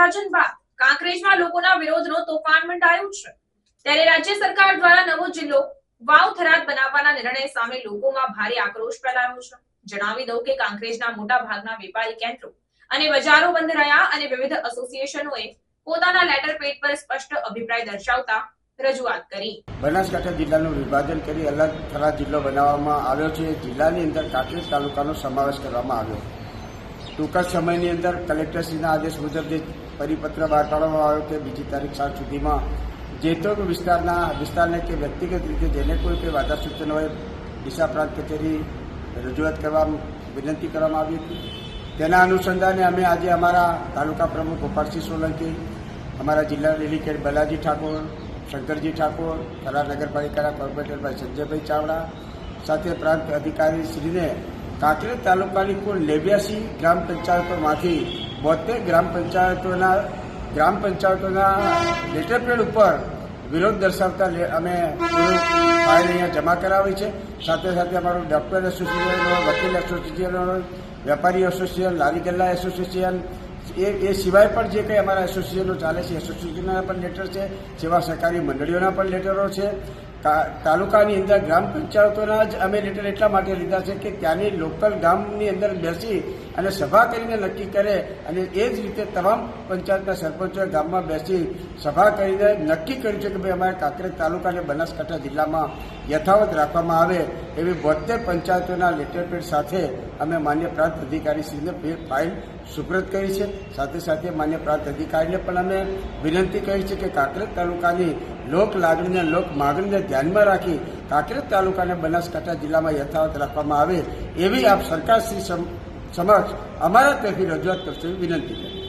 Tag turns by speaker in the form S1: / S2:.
S1: વિભાજન બાદ કાંકરેજમાં લોકોના વિરોધનો તોફાન મંડાયું છે. ત્યારે રાજ્ય સરકાર દ્વારા નવો જિલ્લો વાવ થરાદ બનાવવાના નિર્ણય સામે લોકોમાં ભારે આક્રોશ ફેલાયો છે. જણાવી દઉં કે કાંકરેજના મોટા ભાગના વેપારી કેન્દ્રો અને બજારો બંધ રહ્યા અને વિવિધ એસોસિએશનોએ પોતાના લેટર પેડ પર સ્પષ્ટ અભિપ્રાય દર્શાવતા રજૂઆત કરી.
S2: બનાસકાંઠા જિલ્લાનું વિભાજન કરી અલગ થરા જિલ્લો બનાવવામાં આવ્યો છે. જિલ્લાની અંદર કાંકરેજ તાલુકાનો સમાવેશ કરવામાં આવ્યો. ટૂંક જ સમયની અંદર કલેક્ટરશ્રીના આદેશ મુજબ જે પરિપત્ર બહાર પાડવામાં આવ્યો કે બીજી તારીખ સાત સુધીમાં જે તો વિસ્તારના વિસ્તારને કે વ્યક્તિગત રીતે જેને કોઈ કોઈ વાદા સૂચન હોય, દિશા પ્રાંત કચેરી રજૂઆત કરવા વિનંતી કરવામાં આવી હતી. તેના અનુસંધાને અમે આજે અમારા તાલુકા પ્રમુખ ગોપાલસિંહ સોલંકી, અમારા જિલ્લા ડેલિકેટ બલાજી ઠાકોર, શંકરજી ઠાકોર કરાર નગરપાલિકાના કોર્પોરેટરભાઈ સંજયભાઈ ચાવડા, સાથે પ્રાંત અધિકારી શ્રીને કાંકરેજ તાલુકાની કુલ નેવ્યાસી ગ્રામ પંચાયતોમાંથી બોતેર ગ્રામ પંચાયતોના ગ્રામ પંચાયતોના લેટરપેડ ઉપર વિરોધ દર્શાવતા અમે ફાઇલ અહીંયા જમા કરાવી છે. સાથે સાથે અમારું ડોક્ટર એસોસિએશન વકીલ એસોસિએશન વેપારી એસોસિએશન લારી ગલ્લા એસોસિએશન એ એ સિવાય પણ જે કંઈ અમારા એસોસિએશનો ચાલે છે એસોસિએશનના પણ લેટર છે. સેવા સહકારી મંડળીઓના પણ લેટરો છે. તાલુકાની અંદર ગ્રામ પંચાયતોના જ અમે લેટર એટલા માટે લીધા છે કે ત્યાંની લોકલ ગામની અંદર બેસી અને સભા કરીને નક્કી કરે અને એ જ રીતે તમામ પંચાયતના સરપંચોએ ગામમાં બેસી સભા કરીને નક્કી કર્યું છે કે ભાઈ અમારે કાંકરેજ તાલુકા અને બનાસકાંઠા જિલ્લામાં યથાવત રાખવામાં આવે એવી બોતેર પંચાયતોના લેટરપેડ સાથે અમે માન્ય પ્રાંત અધિકારીશ્રીને ફાઇલ સુપ્રત કરી છે. સાથે સાથે માન્ય પ્રાંત અધિકારીને પણ અમે વિનંતી કરી છે કે કાંકરેજ તાલુકાની લોક લાગણીને, લોક માગણીને ધ્યાનમાં રાખી કાંકરેજ તાલુકાને બનાસકાંઠા જિલ્લામાં યથાવત રાખવામાં આવે એવી આપ સરકારશ્રી સમ- સમક્ષ અમારા તરફી રજૂઆત કરશે વિનંતી કરી.